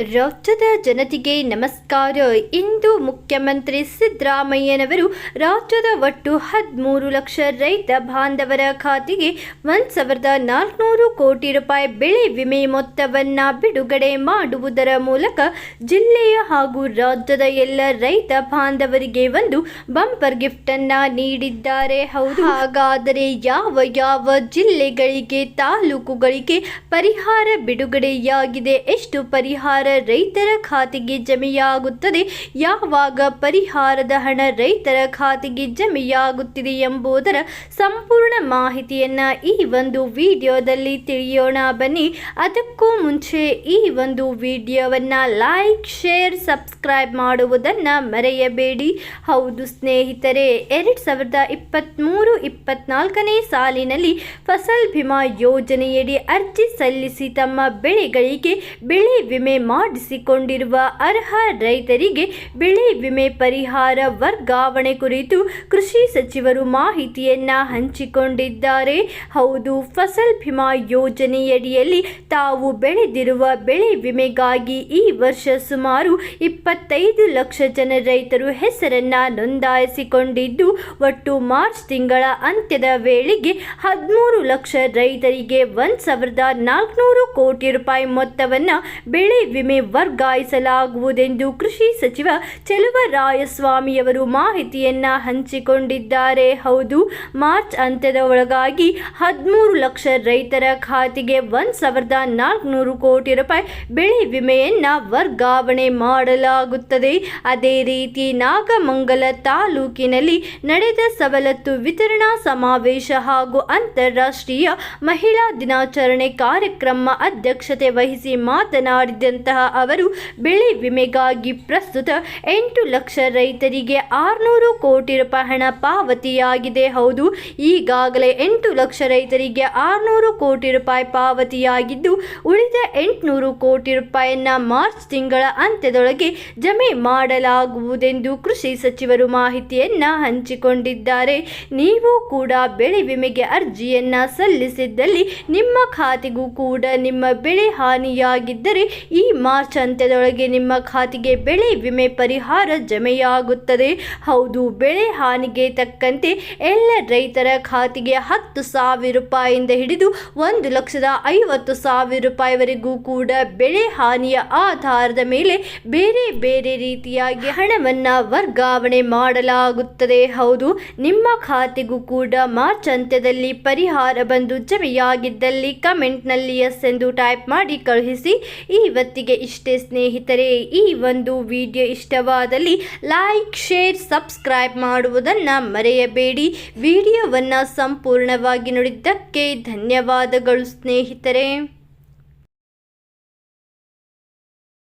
ರಾಜ್ಯದ ಜನತೆಗೆ ನಮಸ್ಕಾರ. ಇಂದು ಮುಖ್ಯಮಂತ್ರಿ ಸಿದ್ದರಾಮಯ್ಯನವರು ರಾಜ್ಯದ ಒಟ್ಟು ಹದಿಮೂರು ಲಕ್ಷ ರೈತ ಬಾಂಧವರ ಖಾತೆಗೆ ಒಂದು ಸಾವಿರದ ನಾಲ್ಕುನೂರು ಕೋಟಿ ರೂಪಾಯಿ ಬೆಳೆ ವಿಮೆ ಮೊತ್ತವನ್ನು ಬಿಡುಗಡೆ ಮಾಡುವುದರ ಮೂಲಕ ಜಿಲ್ಲೆಯ ಹಾಗೂ ರಾಜ್ಯದ ಎಲ್ಲ ರೈತ ಬಾಂಧವರಿಗೆ ಒಂದು ಬಂಪರ್ ಗಿಫ್ಟನ್ನು ನೀಡಿದ್ದಾರೆ. ಹೌದು. ಹಾಗಾದರೆ ಯಾವ ಯಾವ ಜಿಲ್ಲೆಗಳಿಗೆ ತಾಲೂಕುಗಳಿಗೆ ಪರಿಹಾರ ಬಿಡುಗಡೆಯಾಗಿದೆ? ಎಷ್ಟು ಪರಿಹಾರ ರೈತರ ಖಾತೆಗೆ ಜಮೆಯಾಗುತ್ತದೆ. ಯಾವಾಗ ಪರಿಹಾರದ ಹಣ ರೈತರ ಖಾತೆಗೆ ಜಮೆಯಾಗುತ್ತಿದೆ ಎಂಬುದರ ಸಂಪೂರ್ಣ ಮಾಹಿತಿಯನ್ನು ಈ ಒಂದು ವಿಡಿಯೋದಲ್ಲಿ ತಿಳಿಯೋಣ ಬನ್ನಿ. ಅದಕ್ಕೂ ಮುಂಚೆ ಈ ಒಂದು ವಿಡಿಯೋವನ್ನು ಲೈಕ್, ಶೇರ್, ಸಬ್ಸ್ಕ್ರೈಬ್ ಮಾಡುವುದನ್ನು ಮರೆಯಬೇಡಿ. ಹೌದು ಸ್ನೇಹಿತರೆ, ಎರಡ್ ಸಾವಿರದ ಇಪ್ಪತ್ತ್ಮೂರು ಇಪ್ಪತ್ನಾಲ್ಕನೇ ಸಾಲಿನಲ್ಲಿ ಫಸಲ್ ಭಿಮಾ ಯೋಜನೆಯಡಿ ಅರ್ಜಿ ಸಲ್ಲಿಸಿ ತಮ್ಮ ಬೆಳೆಗಳಿಗೆ ಬೆಳೆ ವಿಮೆ ಮಾಡಿಸಿಕೊಂಡಿರುವ ಅರ್ಹ ರೈತರಿಗೆ ಬೆಳೆ ವಿಮೆ ಪರಿಹಾರ ವರ್ಗಾವಣೆ ಕುರಿತು ಕೃಷಿ ಸಚಿವರು ಮಾಹಿತಿಯನ್ನ ಹಂಚಿಕೊಂಡಿದ್ದಾರೆ. ಹೌದು, ಫಸಲ್ ಭೀಮಾ ಯೋಜನೆಯಡಿಯಲ್ಲಿ ತಾವು ಬೆಳೆದಿರುವ ಬೆಳೆ ವಿಮೆಗಾಗಿ ಈ ವರ್ಷ ಸುಮಾರು ಇಪ್ಪತ್ತೈದು ಲಕ್ಷ ಜನ ರೈತರು ಹೆಸರನ್ನ ನೋಂದಾಯಿಸಿಕೊಂಡಿದ್ದು, ಒಟ್ಟು ಮಾರ್ಚ್ ತಿಂಗಳ ಅಂತ್ಯದ ವೇಳೆಗೆ ಹದಿಮೂರು ಲಕ್ಷ ರೈತರಿಗೆ ಒಂದು ಸಾವಿರದ ನಾಲ್ಕುನೂರು ಕೋಟಿ ರೂಪಾಯಿ ಮೊತ್ತವನ್ನು ಬೆಳೆ ವಿಮೆ ವರ್ಗಾಯಿಸಲಾಗುವುದೆಂದು ಕೃಷಿ ಸಚಿವ ಚೆಲುವರಾಯಸ್ವಾಮಿಯವರು ಮಾಹಿತಿಯನ್ನ ಹಂಚಿಕೊಂಡಿದ್ದಾರೆ. ಹೌದು, ಮಾರ್ಚ್ ಅಂತ್ಯದ ಒಳಗಾಗಿ ಹದಿಮೂರು ಲಕ್ಷ ರೈತರ ಖಾತೆಗೆ ಒಂದು ಸಾವಿರದ ನಾಲ್ಕುನೂರು ಕೋಟಿ ರೂಪಾಯಿ ಬೆಳೆ ವಿಮೆಯನ್ನ ವರ್ಗಾವಣೆ ಮಾಡಲಾಗುತ್ತದೆ. ಅದೇ ರೀತಿ ನಾಗಮಂಗಲ ತಾಲೂಕಿನಲ್ಲಿ ನಡೆದ ಸವಲತ್ತು ವಿತರಣಾ ಸಮಾವೇಶ ಹಾಗೂ ಅಂತಾರಾಷ್ಟ್ರೀಯ ಮಹಿಳಾ ದಿನಾಚರಣೆ ಕಾರ್ಯಕ್ರಮ ಅಧ್ಯಕ್ಷತೆ ವಹಿಸಿ ಅವರು ಬೆಳೆ ವಿಮೆಗಾಗಿ ಪ್ರಸ್ತುತ ಎಂಟು ಲಕ್ಷ ರೈತರಿಗೆ ಆರುನೂರು ಕೋಟಿ ರೂಪಾಯಿ ಹಣ ಪಾವತಿಯಾಗಿದೆ. ಹೌದು, ಈಗಾಗಲೇ ಎಂಟು ಲಕ್ಷ ರೈತರಿಗೆ ಆರುನೂರು ಕೋಟಿ ರೂಪಾಯಿ ಪಾವತಿಯಾಗಿದ್ದು, ಉಳಿದ ಎಂಟುನೂರು ಕೋಟಿ ರೂಪಾಯಿಯನ್ನ ಮಾರ್ಚ್ ತಿಂಗಳ ಅಂತ್ಯದೊಳಗೆ ಜಮೆ ಮಾಡಲಾಗುವುದೆಂದು ಕೃಷಿ ಸಚಿವರು ಮಾಹಿತಿಯನ್ನ ಹಂಚಿಕೊಂಡಿದ್ದಾರೆ. ನೀವು ಕೂಡ ಬೆಳೆ ವಿಮೆಗೆ ಅರ್ಜಿಯನ್ನ ಸಲ್ಲಿಸಿದ್ದಲ್ಲಿ ನಿಮ್ಮ ಖಾತೆಗೂ ಕೂಡ ನಿಮ್ಮ ಬೆಳೆ ಹಾನಿಯಾಗಿದ್ದರೆ ಈ ಮಾರ್ಚ್ ಅಂತ್ಯದೊಳಗೆ ನಿಮ್ಮ ಖಾತೆಗೆ ಬೆಳೆ ವಿಮೆ ಪರಿಹಾರ ಜಮೆಯಾಗುತ್ತದೆ. ಹೌದು, ಬೆಳೆ ಹಾನಿಗೆ ತಕ್ಕಂತೆ ಎಲ್ಲ ರೈತರ ಖಾತೆಗೆ ಹತ್ತು ಸಾವಿರ ರೂಪಾಯಿಯಿಂದ ಹಿಡಿದು ಒಂದು ಲಕ್ಷದ ಐವತ್ತು ಸಾವಿರ ರೂಪಾಯಿವರೆಗೂ ಕೂಡ ಬೆಳೆ ಹಾನಿಯ ಆಧಾರದ ಮೇಲೆ ಬೇರೆ ಬೇರೆ ರೀತಿಯಾಗಿ ಹಣವನ್ನು ವರ್ಗಾವಣೆ ಮಾಡಲಾಗುತ್ತದೆ. ಹೌದು, ನಿಮ್ಮ ಖಾತೆಗೂ ಕೂಡ ಮಾರ್ಚ್ ಅಂತ್ಯದಲ್ಲಿ ಪರಿಹಾರ ಬಂದು ಜಮೆಯಾಗಿದ್ದಲ್ಲಿ ಕಮೆಂಟ್ನಲ್ಲಿ ಎಸ್ ಎಂದು ಟೈಪ್ ಮಾಡಿ ಕಳುಹಿಸಿ. ಇವತ್ತಿಗೆ ಇಷ್ಟೇ ಸ್ನೇಹಿತರೆ, ಈ ಒಂದು ವಿಡಿಯೋ ಇಷ್ಟವಾದಲ್ಲಿ ಲೈಕ್ ಶೇರ್ ಸಬ್ಸ್ಕ್ರೈಬ್ ಮಾಡುವುದನ್ನು ಮರೆಯಬೇಡಿ. ವಿಡಿಯೋವನ್ನು ಸಂಪೂರ್ಣವಾಗಿ ನೋಡಿದ್ದಕ್ಕೆ ಧನ್ಯವಾದಗಳು ಸ್ನೇಹಿತರೆ.